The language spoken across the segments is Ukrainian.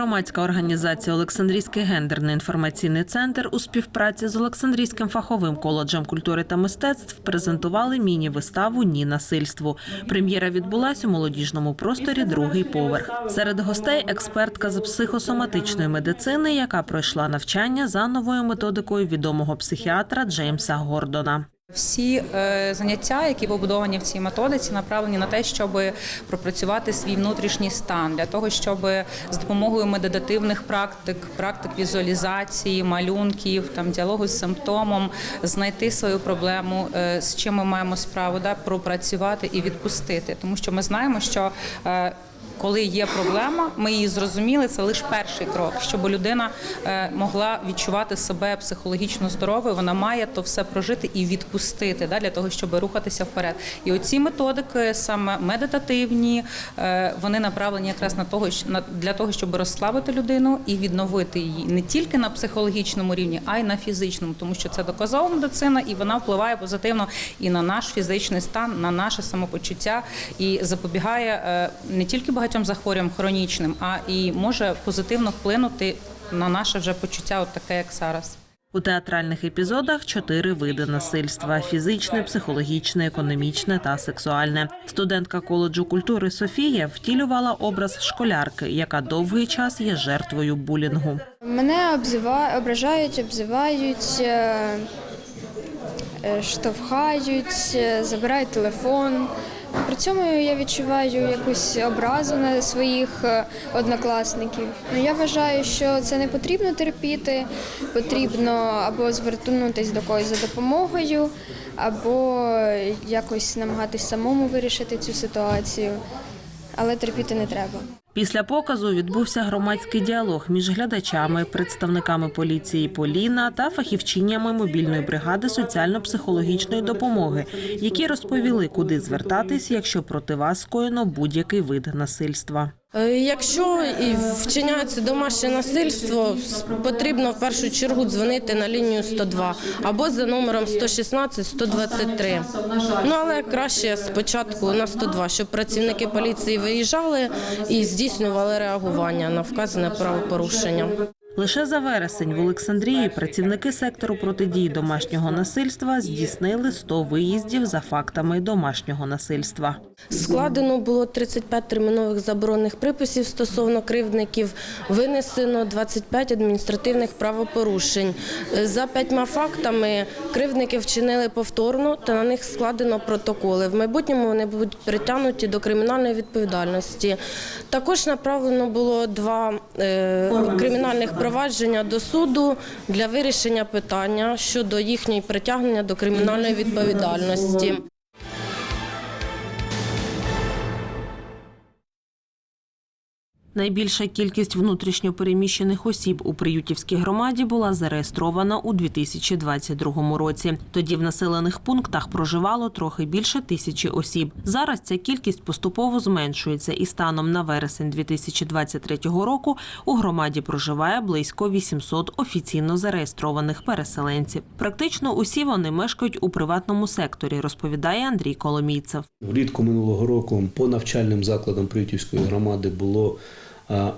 Громадська організація Олександрійський гендерний інформаційний центр у співпраці з Олександрійським фаховим коледжем культури та мистецтв презентували міні-виставу Ні насильству. Прем'єра відбулась у молодіжному просторі другий поверх. Серед гостей експертка з психосоматичної медицини, яка пройшла навчання за новою методикою відомого психіатра Джеймса Гордона. Всі е, заняття, які побудовані в цій методиці, направлені на те, щоб пропрацювати свій внутрішній стан, для того, щоб з допомогою медитативних практик, практик візуалізації, малюнків, там діалогу з симптомом, знайти свою проблему, е, з чим ми маємо справу, да, пропрацювати і відпустити. Тому що ми знаємо, що е, коли є проблема, ми її зрозуміли. Це лише перший крок, щоб людина е, могла відчувати себе психологічно здоровою. Вона має то все прожити і відпустити да, для того, щоб рухатися вперед. І оці методики, саме медитативні, е, вони направлені якраз на того, для того, щоб розслабити людину і відновити її не тільки на психологічному рівні, а й на фізичному, тому що це доказова медицина, і вона впливає позитивно і на наш фізичний стан, на наше самопочуття і запобігає е, не тільки багатьом захворюванням хронічним, а і може позитивно вплинути на наше вже почуття, от таке, як зараз. У театральних епізодах чотири види насильства: фізичне, психологічне, економічне та сексуальне. Студентка коледжу культури Софія втілювала образ школярки, яка довгий час є жертвою булінгу. Мене обзива... ображають, обзивають, е, е, штовхають, е, забирають телефон. При цьому я відчуваю якусь образу на своїх е, однокласників. Ну, я вважаю, що це не потрібно терпіти, потрібно або звернутися до когось за допомогою, або якось намагатись самому вирішити цю ситуацію. Але терпіти не треба. Після показу відбувся громадський діалог між глядачами, представниками поліції Поліна та фахівчинями мобільної бригади соціально-психологічної допомоги, які розповіли, куди звертатись, якщо проти вас скоєно будь-який вид насильства. Е, Якщо вчиняється домашнє насильство, потрібно в першу чергу дзвонити на лінію 102 або за номером 116 123. Ну але краще спочатку на 102, щоб працівники поліції виїжджали і здійснювали реагування на вказане правопорушення. Лише за вересень в Олександрії працівники сектору протидії домашнього насильства здійснили 100 виїздів за фактами домашнього насильства. Складено було 35 термінових заборонних приписів стосовно кривдників, винесено 25 адміністративних правопорушень. За п'ятьма фактами кривдники вчинили повторно та на них складено протоколи. В майбутньому вони будуть притягнуті до кримінальної відповідальності. Також направлено було два е, кримінальних провадження до суду для вирішення питання щодо їхньої притягнення до кримінальної відповідальності. Найбільша кількість внутрішньопереміщених осіб у Приютівській громаді була зареєстрована у 2022 році. Тоді в населених пунктах проживало трохи більше тисячі осіб. Зараз ця кількість поступово зменшується, і станом на вересень 2023 року у громаді проживає близько 800 офіційно зареєстрованих переселенців. Практично усі вони мешкають у приватному секторі, розповідає Андрій Коломійцев. Влітку минулого року по навчальним закладам Приютівської громади було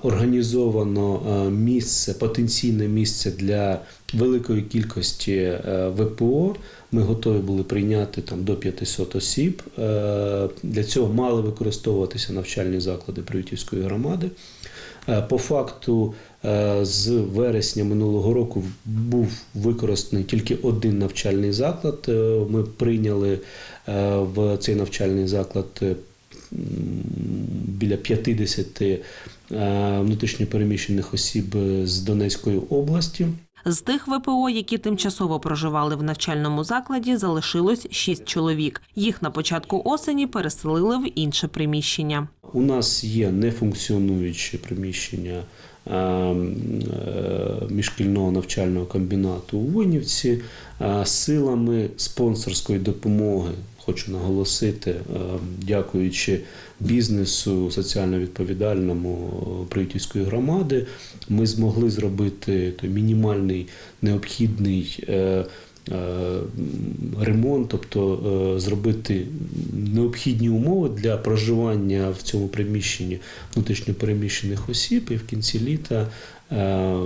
організовано е, місце, потенційне місце для великої кількості е, ВПО. Ми готові були прийняти там до 500 осіб. Е, Для цього мали використовуватися навчальні заклади Приютівської громади. Е, По факту е, з вересня минулого року був використаний тільки один навчальний заклад. Е, Ми прийняли е, в цей навчальний заклад е, біля 50 е, внутрішньопереміщених осіб з Донецької області. З тих ВПО, які тимчасово проживали в навчальному закладі, залишилось шість чоловік. Їх на початку осені переселили в інше приміщення. У нас є нефункціонуючі приміщення е, е, міжшкільного навчального комбінату у Войнівці. Е, Силами спонсорської допомоги, хочу наголосити, е, дякуючи бізнесу соціально відповідальному Приютівської громади, ми змогли зробити той мінімальний необхідний. е, е, ремонт, тобто е, зробити необхідні умови для проживання в цьому приміщенні внутрішньопереміщених осіб. І в кінці літа е,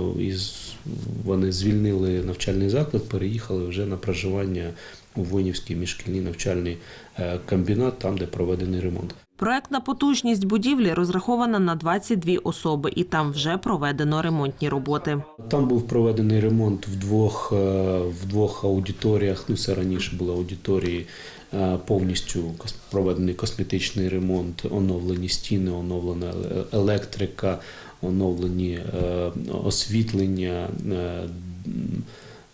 вони звільнили навчальний заклад, переїхали вже на проживання у Воїнівський міжшкільний навчальний е, комбінат, там де проведений ремонт. Проектна потужність будівлі розрахована на 22 особи, і там вже проведено ремонтні роботи. Там був проведений ремонт в двох, е, в двох аудиторіях. Ну, це раніше були аудиторії, е, повністю проведений косметичний ремонт, оновлені стіни, оновлена електрика, оновлені освітлення.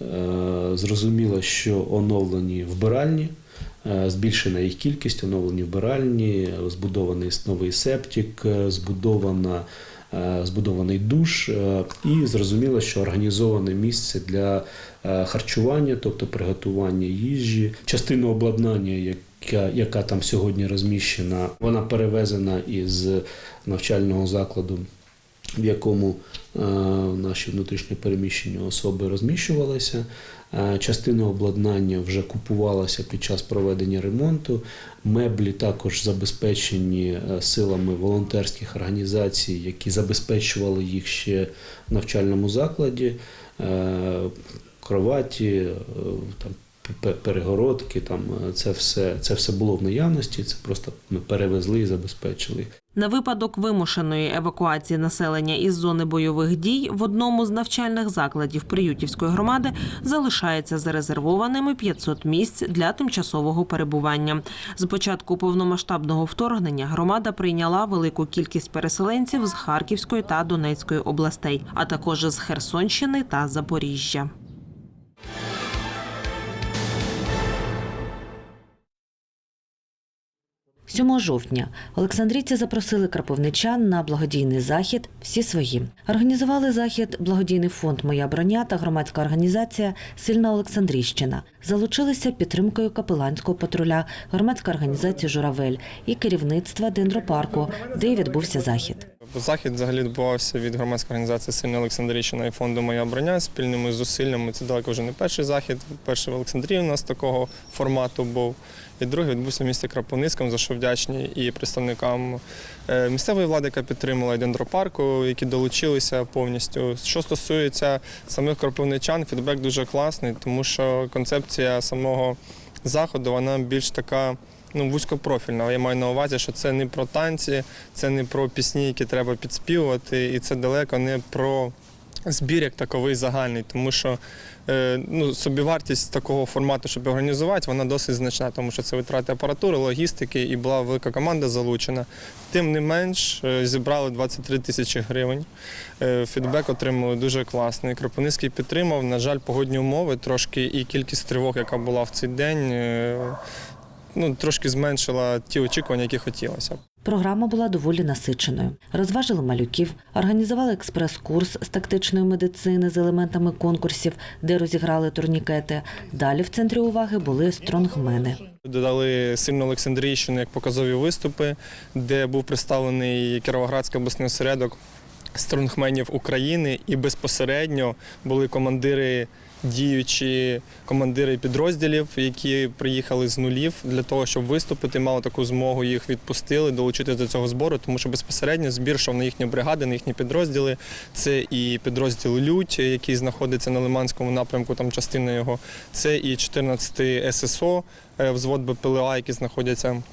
Е, Зрозуміло, що оновлені вбиральні. Е, Збільшена їх кількість, оновлені вбиральні, збудований новий септик, е, збудована збудований душ, і зрозуміло, що організоване місце для харчування, тобто приготування їжі, частину обладнання, яка, яка там сьогодні розміщена, вона перевезена із навчального закладу. В якому е, наші внутрішньо переміщені особи розміщувалися. Е, Частина обладнання вже купувалася під час проведення ремонту. Меблі також забезпечені е, силами волонтерських організацій, які забезпечували їх ще в навчальному закладі. Кроваті, там перегородки, там це все, це все було в наявності. Це просто ми перевезли і забезпечили. На випадок вимушеної евакуації населення із зони бойових дій в одному з навчальних закладів Приютівської громади залишається зарезервованими 500 місць для тимчасового перебування. З початку повномасштабного вторгнення громада прийняла велику кількість переселенців з Харківської та Донецької областей, а також з Херсонщини та Запоріжжя. – 7 жовтня Олександрійці запросили краповничан на благодійний захід всі свої. Організували захід благодійний фонд Моя броня та громадська організація Сильна Олександрійщина. Залучилися підтримкою капеланського патруля, громадська організація Журавель і керівництва дендропарку, де й відбувся захід. Захід взагалі відбувався від громадської організації Сильна Олександрійщина і фонду Моя броня спільними зусиллями. Це далеко вже не перший захід. Перший в Олександрії у нас такого формату був. І другий відбувся в місті Кропивницькому, за що вдячні і представникам е, місцевої влади, яка підтримала і дендропарку, які долучилися повністю. Що стосується самих кропивничан, фідбек дуже класний, тому що концепція самого заходу вона більш така ну, вузькопрофільна. Я маю на увазі, що це не про танці, це не про пісні, які треба підспівувати, і це далеко не про збір як таковий загальний, тому що ну, собівартість такого формату, щоб організувати, вона досить значна, тому що це витрати апаратури, логістики і була велика команда залучена. Тим не менш, е, зібрали 23 тисячі гривень. Е, Фідбек отримали дуже класний. Кропивницький підтримав. На жаль, погодні умови трошки і кількість тривог, яка була в цей день, е, ну, трошки зменшила ті очікування, які хотілося. Програма була доволі насиченою. Розважили малюків, організували експрес-курс з тактичної медицини з елементами конкурсів, де розіграли турнікети. Далі в центрі уваги були стронгмени. Додали сильну Олександрійщину як показові виступи, де був представлений Кіровоградський обласний осередок стронгменів України і безпосередньо були командири. Діючі командири підрозділів, які приїхали з нулів для того, щоб виступити, мали таку змогу, їх відпустили, долучитися до цього збору, тому що безпосередньо збір йшов на їхні бригади, на їхні підрозділи. Це і підрозділ Лють, який знаходиться на Лиманському напрямку, там частина його. Це і 14-й ССО, е, взвод БПЛА, які знаходяться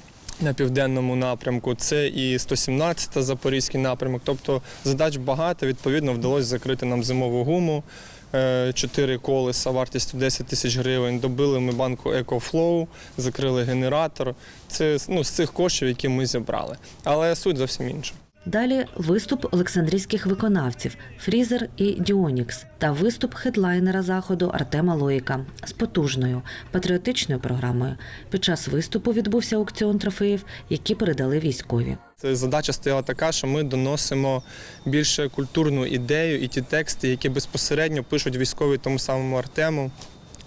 на південному напрямку. Це і 117-та Запорізький напрямок. Тобто задач багато. Відповідно, вдалося закрити нам зимову гуму. Е, Чотири колеса вартістю 10 тисяч гривень. Добили ми банку EcoFlow, закрили генератор. Це ну, з цих коштів, які ми зібрали. Але суть зовсім інша. Далі виступ олександрійських виконавців Фрізер і Діонікс та виступ хедлайнера заходу Артема Лоїка з потужною патріотичною програмою. Під час виступу відбувся аукціон трофеїв, які передали військові. Це задача стояла така, що ми доносимо більше культурну ідею і ті тексти, які безпосередньо пишуть військові тому самому Артему.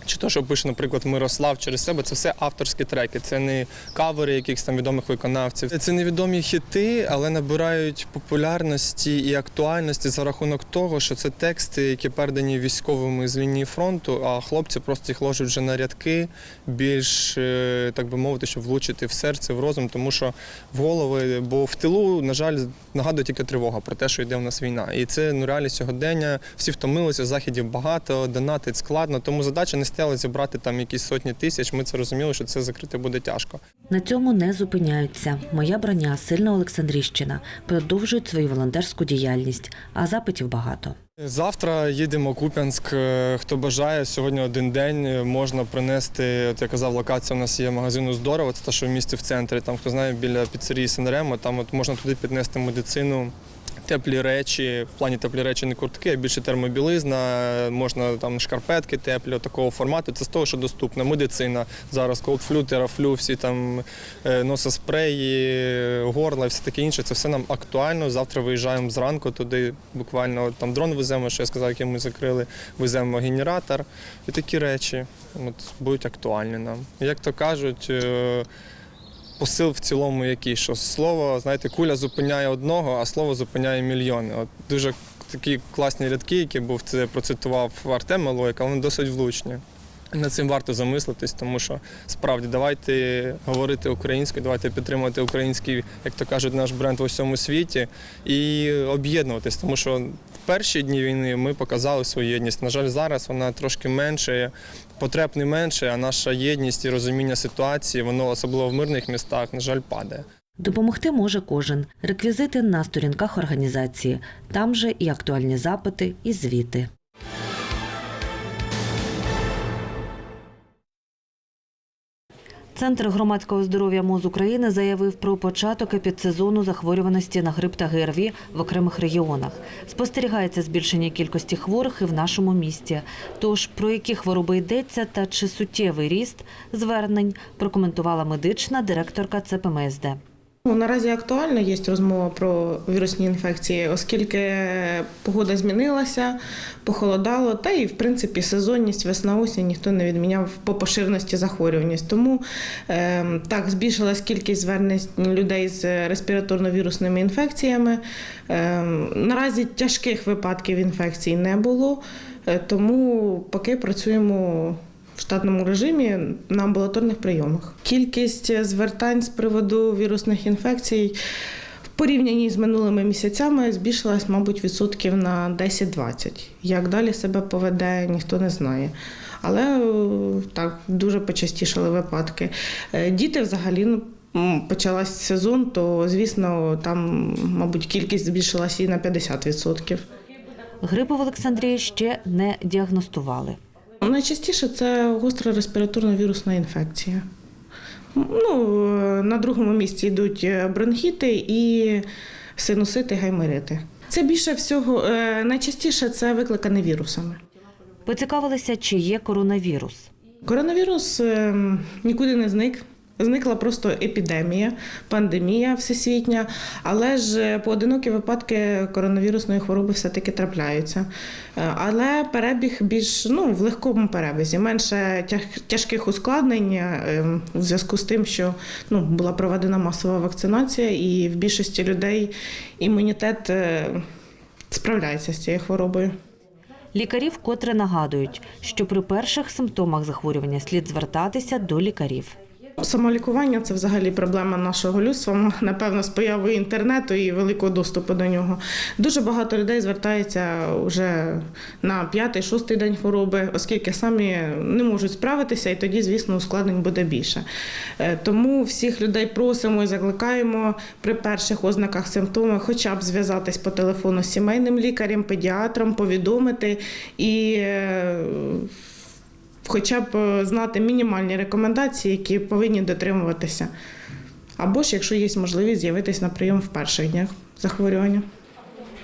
Чи то, що пише, наприклад, Мирослав через себе, це все авторські треки, це не кавери якихось там відомих виконавців. Це невідомі хіти, але набирають популярності і актуальності за рахунок того, що це тексти, які передані військовими з лінії фронту, а хлопці просто їх ложать вже на рядки, більш, е, так би мовити, щоб влучити в серце, в розум, тому що в голови, бо в тилу, на жаль, нагадує тільки тривога про те, що йде в нас війна. І це ну, реальність сьогодення. Всі втомилися, заходів багато, донатить складно. Тому задача не стояла зібрати там якісь сотні тисяч. Ми це розуміли, що це закрити буде тяжко. На цьому не зупиняються. Моя броня, сильна Олександрійщина, продовжують свою волонтерську діяльність, а запитів багато. Завтра їдемо в Куп'янськ. Е, Хто бажає, сьогодні один день е, можна принести. От я казав, локація у нас є магазину здорово. Це те, що в місті в центрі. Там хто знає біля піцерії Сенремо, там от можна туди піднести медицину. Теплі речі, в плані теплі речі не куртки, а більше термобілизна, можна там шкарпетки теплі, такого формату. Це з того, що доступно. Медицина зараз, колдфлю, терафлю, всі там е, нососпреї, горла, все таке інше. Це все нам актуально. Завтра виїжджаємо зранку туди. Буквально там дрон веземо, що я сказав, який ми закрили. Веземо генератор і такі речі от, будуть актуальні нам. Як то кажуть. Посил в цілому який, що слово, знаєте, куля зупиняє одного, а слово зупиняє мільйони. От дуже такі класні рядки, які був це процитував Артем Малоїк, але вони досить влучні. Над цим варто замислитись, тому що справді давайте говорити українською, давайте підтримувати український, як то кажуть, наш бренд в усьому світі і об'єднуватись, тому що в перші дні війни ми показали свою єдність. На жаль, зараз вона трошки менше, потреб не менше, а наша єдність і розуміння ситуації, воно особливо в мирних містах, на жаль, падає. Допомогти може кожен. Реквізити на сторінках організації. Там же і актуальні запити, і звіти. Центр громадського здоров'я МОЗ України заявив про початок епідсезону захворюваності на грип та ГРВІ в окремих регіонах. Спостерігається збільшення кількості хворих і в нашому місті. Тож про які хвороби йдеться та чи суттєвий ріст звернень прокоментувала медична директорка ЦПМСД. Ну, Наразі актуально є розмова про вірусні інфекції, оскільки погода змінилася, похолодало, та і в принципі сезонність весна-осінь ніхто не відміняв по поширеності захворюваність. Тому е, так збільшилась кількість звернень людей з респіраторно-вірусними інфекціями. Е, наразі тяжких випадків інфекцій не було, е, тому поки працюємо в штатному режимі на амбулаторних прийомах. Кількість звертань з приводу вірусних інфекцій в порівнянні з минулими місяцями збільшилась, мабуть, відсотків на 10-20. Як далі себе поведе, ніхто не знає. Але е, так дуже почастішали випадки. Е, Діти взагалі ну. Почалась сезон, то звісно, там, мабуть, кількість збільшилася і на 50%. Грипу в Олександрії ще не діагностували. Найчастіше це гостра респіраторно-вірусна інфекція. Ну, е, на другому місці йдуть е, бронхіти і синусити, гаймерити. Це більше всього, е, найчастіше це викликане вірусами. Поцікавилися, чи є коронавірус. Коронавірус е, нікуди не зник. Зникла просто епідемія, пандемія всесвітня, але ж поодинокі випадки коронавірусної хвороби все-таки трапляються. Е, Але перебіг більш ну, в легкому перебізі, менше тяжких ускладнень е, в зв'язку з тим, що ну, була проведена масова вакцинація, і в більшості людей імунітет е, справляється з цією хворобою. Лікарі вкотре нагадують, що при перших симптомах захворювання слід звертатися до лікарів. Самолікування це взагалі проблема нашого людства. Напевно, з появою інтернету і великого доступу до нього. Дуже багато людей звертається вже на п'ятий-шостий день хвороби, оскільки самі не можуть справитися, і тоді, звісно, ускладнень буде більше. Е, Тому всіх людей просимо і закликаємо при перших ознаках симптомів, хоча б зв'язатись по телефону з сімейним лікарем, педіатром, повідомити і. Хоча б е, знати мінімальні рекомендації, які повинні дотримуватися. Або ж, якщо є можливість, з'явитись на прийом в перших днях захворювання.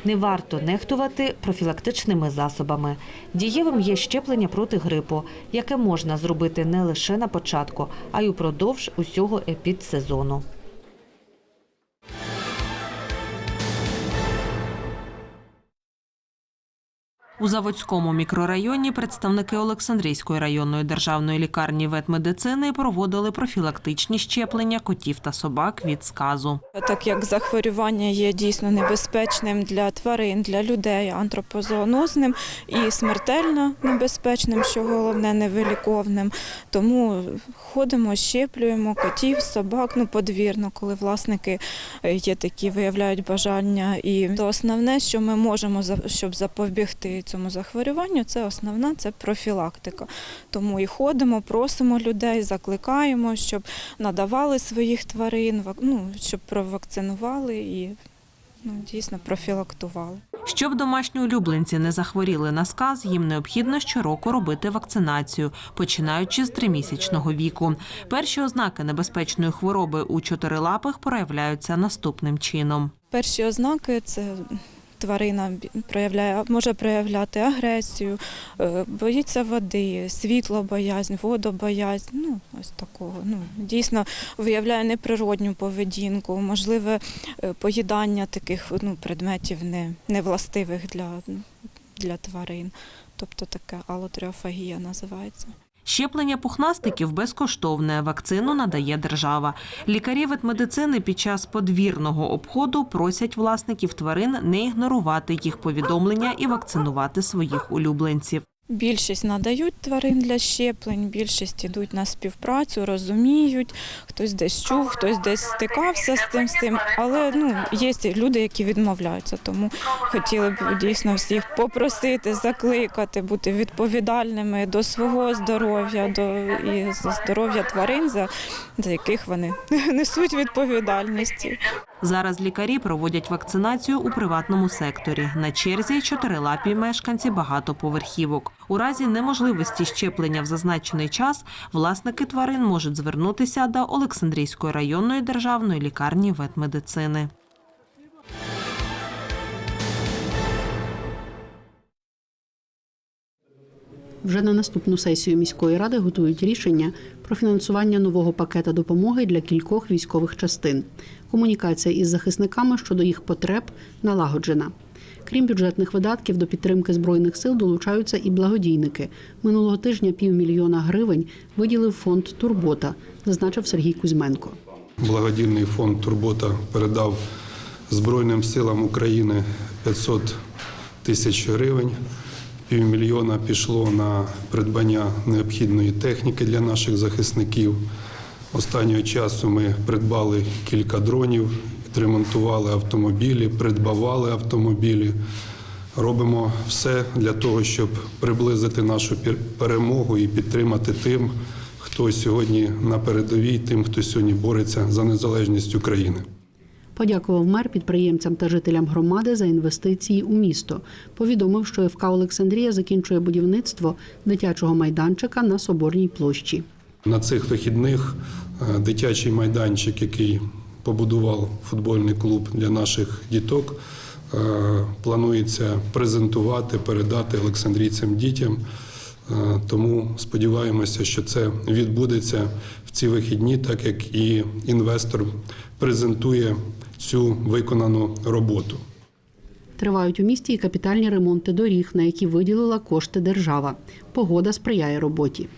Не варто нехтувати профілактичними засобами. Дієвим є щеплення проти грипу, яке можна зробити не лише на початку, а й упродовж усього епідсезону. У Заводському мікрорайоні представники Олександрійської районної державної лікарні ветмедицини проводили профілактичні щеплення котів та собак від сказу. Так як захворювання є дійсно небезпечним для тварин, для людей, антропозоонозним і смертельно небезпечним, що головне невиліковним. Тому ходимо, щеплюємо котів, собак, ну подвірно, коли власники е, є такі, виявляють бажання. І то основне, що ми можемо щоб запобігти цьому захворюванню, це основна це профілактика. Тому і ходимо, просимо людей, закликаємо, щоб надавали своїх тварин, ну, щоб провакцинували і ну, дійсно профілактували. Щоб домашні улюбленці не захворіли на сказ, їм необхідно щороку робити вакцинацію, починаючи з тримісячного віку. Перші ознаки небезпечної хвороби у чотирилапих проявляються наступним чином. Перші ознаки це тварина проявляє, може проявляти агресію, е, боїться води, світлобоязнь, водобоязнь. Ну, ось такого. Ну, дійсно виявляє неприродню поведінку, можливе е, поїдання таких ну, предметів не, невластивих для, для тварин. Тобто таке алотріофагія називається. Щеплення пухнастиків безкоштовне. Вакцину надає держава. Лікарі ветмедицини під час подвірного обходу просять власників тварин не ігнорувати їх повідомлення і вакцинувати своїх улюбленців. Більшість надають тварин для щеплень, більшість йдуть на співпрацю, розуміють, хтось десь чув, хтось десь стикався з тим, з тим. Але ну, є люди, які відмовляються. Тому хотіли б дійсно всіх попросити, закликати, бути відповідальними до свого здоров'я, до і здоров'я тварин, за, за яких вони несуть відповідальність. Зараз лікарі проводять вакцинацію у приватному секторі. На черзі чотирилапі мешканці багатоповерхівок. У разі неможливості щеплення в зазначений час власники тварин можуть звернутися до Олександрійської районної державної лікарні ветмедицини. Вже на наступну сесію міської ради готують рішення про фінансування нового пакета допомоги для кількох військових частин. Комунікація із захисниками щодо їх потреб налагоджена. Крім бюджетних видатків, до підтримки збройних сил долучаються і благодійники. Минулого тижня півмільйона гривень виділив фонд Турбота, зазначив Сергій Кузьменко. Благодійний фонд Турбота передав Збройним силам України 500 тисяч гривень. Півмільйона пішло на придбання необхідної техніки для наших захисників. Останнього часу ми придбали кілька дронів, відремонтували автомобілі, придбавали автомобілі. Робимо все для того, щоб приблизити нашу перемогу і підтримати тим, хто сьогодні на передовій, тим, хто сьогодні бореться за незалежність України. Подякував мер підприємцям та жителям громади за інвестиції у місто. Повідомив, що ФК Олександрія закінчує будівництво дитячого майданчика на Соборній площі. На цих вихідних е, дитячий майданчик, який побудував футбольний клуб для наших діток, е, планується презентувати, передати олександрійцям дітям. Е, Тому сподіваємося, що це відбудеться в ці вихідні, так як і інвестор презентує цю виконану роботу. Тривають у місті і капітальні ремонти доріг, на які виділила кошти держава. Погода сприяє роботі.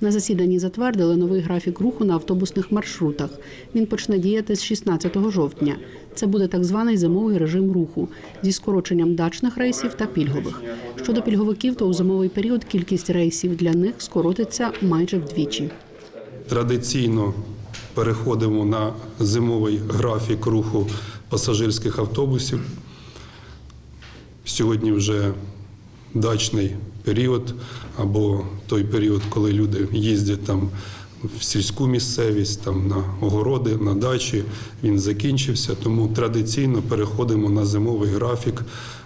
На засіданні затвердили новий графік руху на автобусних маршрутах. Він почне діяти з 16 жовтня. Це буде так званий зимовий режим руху зі скороченням дачних рейсів та пільгових. Щодо пільговиків, то у зимовий період кількість рейсів для них скоротиться майже вдвічі. Традиційно переходимо на зимовий графік руху пасажирських автобусів. Сьогодні вже дачний період або той період, коли люди їздять там в сільську місцевість, там на огороди, на дачі. Він закінчився, тому традиційно переходимо на зимовий графік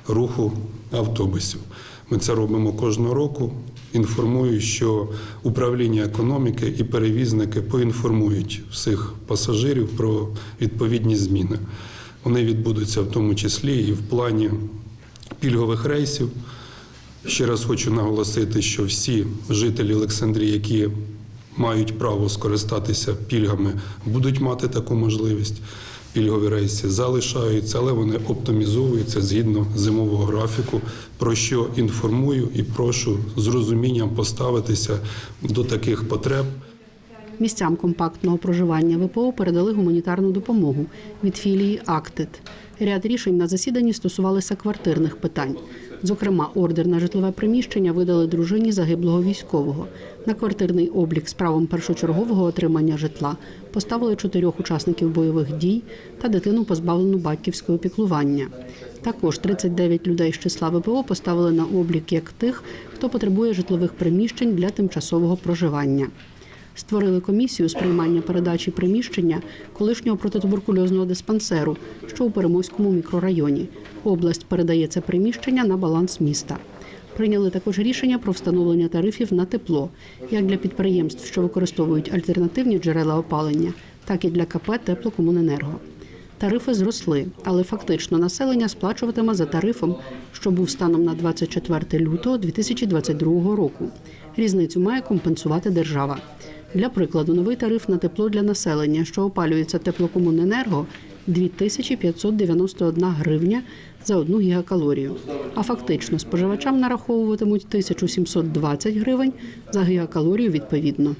руху автобусів. Ми це робимо кожного року. Інформую, що управління економіки і перевізники поінформують всіх пасажирів про відповідні зміни. Вони відбудуться в тому числі і в плані пільгових рейсів. Ще раз хочу наголосити, що всі жителі Олександрії, які мають право скористатися пільгами, будуть мати таку можливість. Пільгові рейси залишаються, але вони оптимізовуються згідно зимового графіку, про що інформую і прошу з розумінням поставитися до таких потреб. Місцям компактного проживання ВПО передали гуманітарну допомогу від філії Актит. Ряд рішень на засіданні стосувалися квартирних питань. Зокрема, ордер на житлове приміщення видали дружині загиблого військового. На квартирний облік з правом першочергового отримання житла поставили чотирьох учасників бойових дій та дитину позбавлену батьківського піклування. Також 39 людей з числа ВПО поставили на облік як тих, хто потребує житлових приміщень для тимчасового проживання. Створили комісію з приймання передачі приміщення колишнього протитуберкульозного диспансеру, що у Перемойському мікрорайоні. Область передає це приміщення на баланс міста. Прийняли також рішення про встановлення тарифів на тепло, як для підприємств, що використовують альтернативні джерела опалення, так і для КП Теплокомуненерго. Тарифи зросли, але фактично населення сплачуватиме за тарифом, що був станом на 24 лютого 2022 року. Різницю має компенсувати держава. Для прикладу, новий тариф на тепло для населення, що опалюється теплокомуненерго, 2591 гривня за одну гігакалорію. А фактично споживачам нараховуватимуть 1720 гривень за гігакалорію відповідно.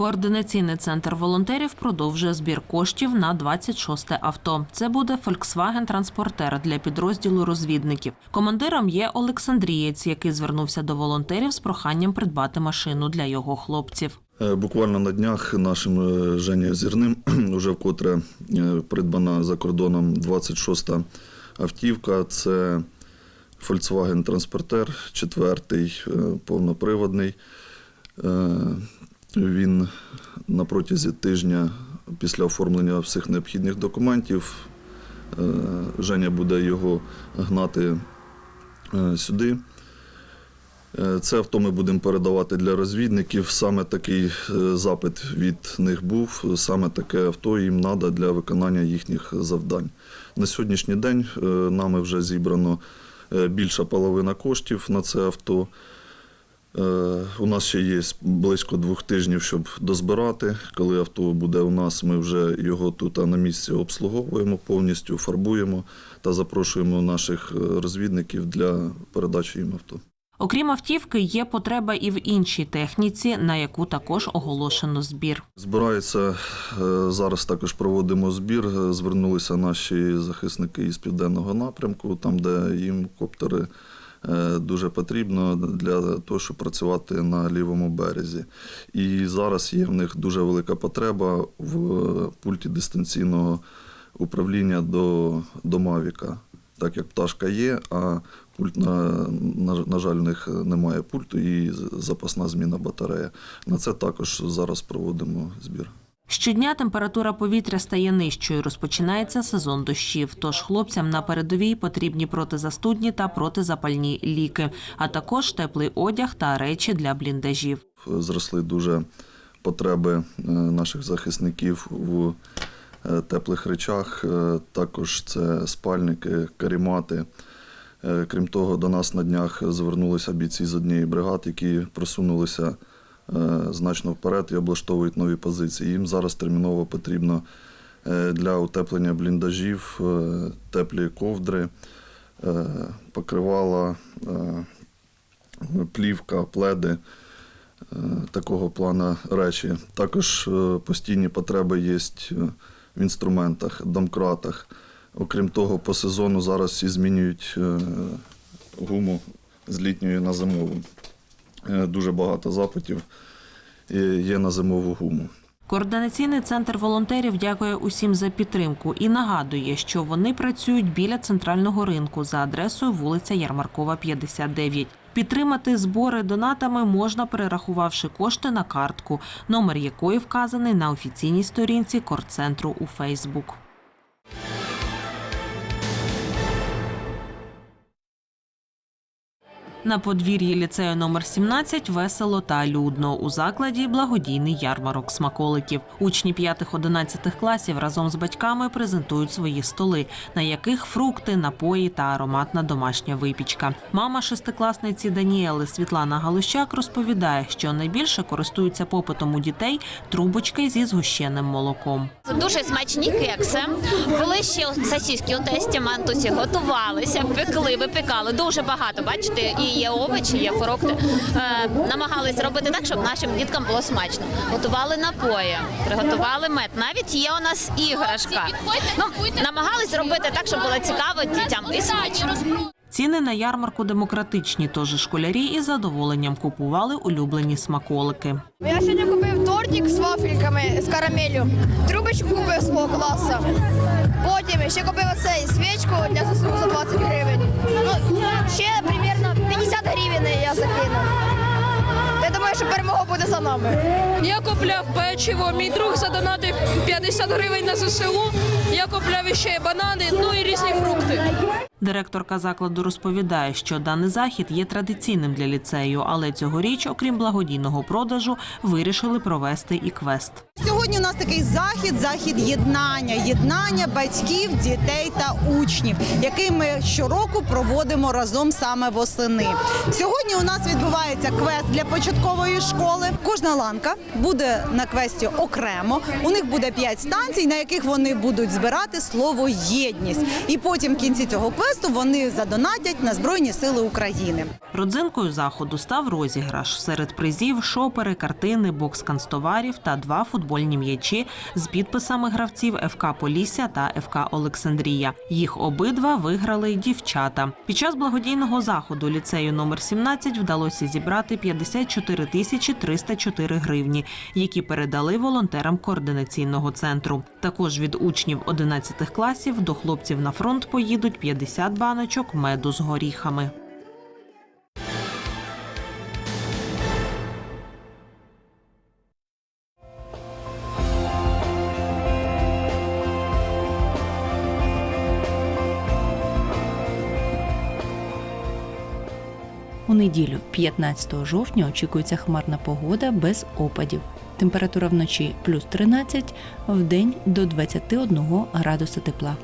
Координаційний центр волонтерів продовжує збір коштів на 26-те авто. Це буде Volkswagen Транспортер для підрозділу розвідників. Командиром є Олександрієць, який звернувся до волонтерів з проханням придбати машину для його хлопців. Е, Буквально на днях нашим е, Женєю Зірним вже вкотре е, придбана за кордоном 26-та автівка. Це Volkswagen Транспортер, четвертий, повноприводний. Він на протязі тижня після оформлення всіх необхідних документів е, Женя буде його гнати е, сюди. Е, Це авто ми будемо передавати для розвідників. Саме такий запит від них був. Саме таке авто їм треба для виконання їхніх завдань. На сьогоднішній день нами вже зібрано більша половина коштів на це авто. Е, У нас ще є близько двох тижнів, щоб дозбирати. Коли авто буде у нас, ми вже його тут на місці обслуговуємо повністю, фарбуємо та запрошуємо наших е, розвідників для передачі їм авто. Окрім автівки, є потреба і в іншій техніці, на яку також оголошено збір. Збирається е, зараз. Також проводимо збір. Звернулися наші захисники із південного напрямку, там де їм коптери дуже потрібно для того, щоб працювати на лівому березі. І зараз є в них дуже велика потреба в е, пульті дистанційного управління до, до Мавіка. Так як пташка є, а пульт, на, на, на жаль, в них немає пульту і запасна зміна батарея. На це також зараз проводимо збір. Щодня температура повітря стає нижчою. Розпочинається сезон дощів. Тож хлопцям на передовій потрібні протизастудні та протизапальні ліки, а також теплий одяг та речі для бліндажів. Зросли дуже потреби е, наших захисників у е, теплих речах. Е, Також це спальники, карімати. Крім того, до нас на днях звернулися бійці з однієї бригад, які просунулися значно вперед і облаштовують нові позиції. Їм зараз терміново потрібно е, для утеплення бліндажів е, теплі ковдри, е, покривала, е, плівка, пледи. е, Такого плану речі. Також е, постійні потреби є в інструментах, домкратах. Окрім того, по сезону зараз всі змінюють е, гуму з літньої на зимову. Е, Дуже багато запитів є на зимову гуму. Координаційний центр волонтерів дякує усім за підтримку і нагадує, що вони працюють біля центрального ринку за адресою вулиця Ярмаркова, 59. Підтримати збори донатами можна, перерахувавши кошти на картку, номер якої вказаний на офіційній сторінці корцентру у Фейсбук. На подвір'ї ліцею номер 17 весело та людно. У закладі благодійний ярмарок смаколиків. Учні 5-11 класів разом з батьками презентують свої столи, на яких фрукти, напої та ароматна домашня випічка. Мама шестикласниці Даніели Світлана Галущак розповідає, що найбільше користуються попитом у дітей трубочки зі згущеним молоком. Дуже смачні кекси. Були ще сосиски у тесті мантусі, готувалися, пекли, випікали. Дуже багато. Бачите, і є овочі, є фрукти. Е, намагались робити так, щоб нашим діткам було смачно. Готували напої, приготували мед. Навіть є у нас іграшка. Ну, намагались робити так, щоб було цікаво дітям і смачно. Ціни на ярмарку демократичні, тож школярі із задоволенням купували улюблені смаколики. Я сьогодні купив тортик з вафельками з карамелью, трубочку купив свого класу. Потім ще купив оцей свічку для ЗСУ за 20 гривень. Ну, ще примерно 50 гривень я закинув. Я думаю, що перемога буде за нами. Я купляв печиво, мій друг задонатив 50 гривень на ЗСУ. Я купляв ще банани, ну і різні фрукти. Директорка закладу розповідає, що даний захід є традиційним для ліцею, але цьогоріч, окрім благодійного продажу, вирішили провести і квест. Сьогодні у нас такий захід, захід єднання, єднання батьків, дітей та учнів, який ми щороку проводимо разом саме восени. Сьогодні у нас відбувається квест для початкової школи. Кожна ланка буде на квесті окремо. У них буде п'ять станцій, на яких вони будуть збирати слово єдність. І потім в кінці цього квесту вони задонатять на Збройні Сили України. Родзинкою заходу став розіграш серед призів, шопери, картини, бокс канцтоварів та два футбольні м'ячі з підписами гравців ФК Полісся та ФК Олександрія. Їх обидва виграли дівчата. Під час благодійного заходу ліцею номер 17 вдалося зібрати 54 тисячі 304 гривні, які передали волонтерам координаційного центру. Також від учнів 11 класів до хлопців на фронт поїдуть 50 баночок меду з горіхами. У неділю, 15 жовтня, очікується хмарна погода без опадів. Температура вночі плюс 13, вдень до 21 градуса тепла.